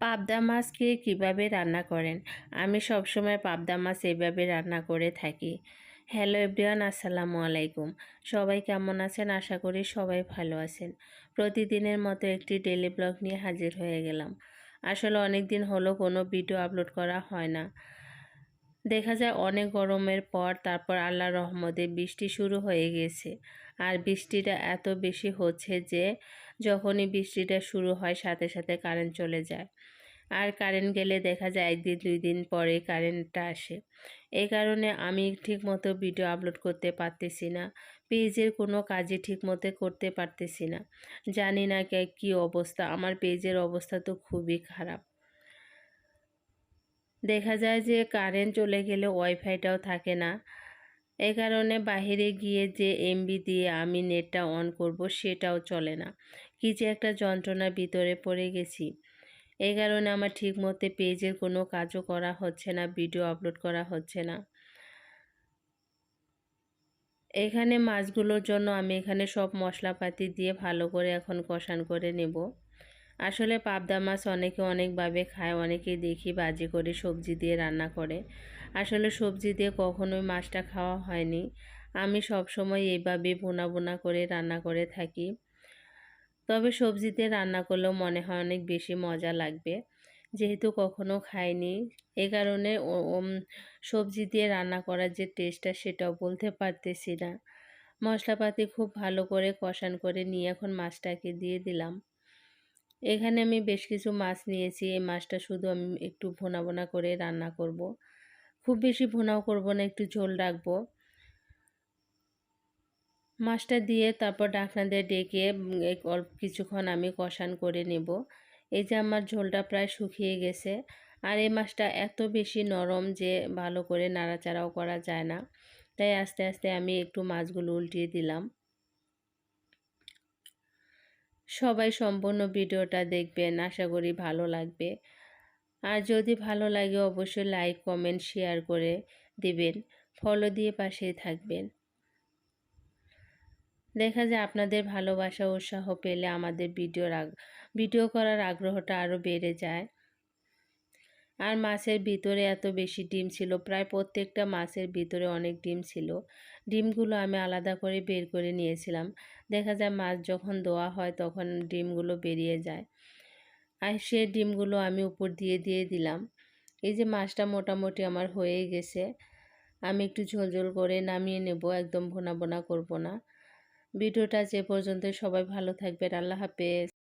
পাবদা মাছকে কীভাবে রান্না করেন? আমি সবসময় পাবদা মাছ এইভাবে রান্না করে থাকি। হ্যালো এভরিওয়ান, আসসালামু আলাইকুম। সবাই কেমন আছেন? আশা করি সবাই ভালো আছেন। প্রতিদিনের মতো একটি ডেলি ব্লগ নিয়ে হাজির হয়ে গেলাম। আসলে অনেক দিন হলো কোনো ভিডিও আপলোড করা হয় না। দেখা যায় অনেক গরমের পর তারপর আল্লাহ রহমতে বৃষ্টি শুরু হয়ে গেছে। আর বৃষ্টিটা এত বেশি হচ্ছে যে যখনই বৃষ্টিটা শুরু হয় সাথে সাথে কারেন্ট চলে যায়। আর কারেন্ট গেলে দেখা যায় একদিন দুই দিন পরে কারেন্টটা আসে। এই কারণে আমি ঠিকমতো ভিডিও আপলোড করতে পারতেছি না। পেজের কোনো কাজই ঠিকমতো করতে পারতেছি না। জানি না কী অবস্থা। আমার পেজের অবস্থা তো খুবই খারাপ। দেখা যায় যে কারেন্ট চলে গেলে ওয়াইফাইটাও থাকে না। এ কারণে বাহিরে গিয়ে যে এমবি দিয়ে আমি নেটটা অন করব সেটাও চলে না। কি যে একটা যন্ত্রণার ভিতরে পড়ে গেছি। এই কারণে আমার ঠিক মতো পেজের কোনো কাজও করা হচ্ছে না, ভিডিও আপলোড করা হচ্ছে না। এখানে মাছগুলোর জন্য আমি এখানে সব মশলাপাতি দিয়ে ভালো করে এখন কষান করে নেব। আসলে পাবদা মাছ অনেকে অনেকভাবে খায় অনেকে দেখি বাজি করে সবজি দিয়ে রান্না করে। আসলে সবজি দিয়ে কখনোই মাছটা খাওয়া হয়নি। আমি সব সময় এইভাবে বোনা বোনা করে রান্না করে থাকি। তবে সবজিতে রান্না করলেও মনে হয় অনেক বেশি মজা লাগবে। যেহেতু কখনো খাইনি, এ কারণে সবজি দিয়ে রান্না করার যে টেস্টটা সেটাও বলতে পারতেছি না। মশলাপাতি খুব ভালো করে কষান করে নিয়ে এখন মাছটাকে দিয়ে দিলাম। এখানে আমি বেশ কিছু মাছ নিয়েছি। এই মাছটা শুধু আমি একটু ভোনা ভোনা করে রান্না করব। খুব বেশি ভোনাও করব না, একটু ঝোল রাখব। মাছটা দিয়ে তারপর ডাকনা দিয়ে ডেকে অল্প কিছুক্ষণ আমি কষান করে নেব। এই যে আমার ঝোলটা প্রায় শুকিয়ে গেছে। আর এই মাছটা এত বেশি নরম যে ভালো করে নাড়াচাড়াও করা যায় না। তাই আস্তে আস্তে আমি একটু মাছগুলো উল্টিয়ে দিলাম। সবাই সম্পূর্ণ ভিডিওটা দেখবেন। আশা করি ভালো লাগবে। আর যদি ভালো লাগে অবশ্যই লাইক কমেন্ট শেয়ার করে দিবেন। ফলো দিয়ে পাশেই থাকবেন। দেখা যায় আপনাদের ভালোবাসা, উৎসাহ পেলে আমাদের ভিডিও ভিডিও করার আগ্রহটা আরও বেড়ে যায়। আর মাছের ভিতরে এত বেশি ডিম ছিল, প্রায় প্রত্যেকটা মাছের ভিতরে অনেক ডিম ছিল। ডিমগুলো আমি আলাদা করে বের করে নিয়েছিলাম। দেখা যায় মাছ যখন দোয়া হয় তখন ডিমগুলো বেরিয়ে যায়। আর সে ডিমগুলো আমি উপর দিয়ে দিয়ে দিলাম। এই যে মাছটা মোটামুটি আমার হয়ে গেছে, আমি একটু ঝোল করে নামিয়ে নেব, একদম ভোনা বোনা করব না। ভিডিওটা যে পর্যন্ত সবাই ভালো থাকবে আল্লাহ হাফেজ।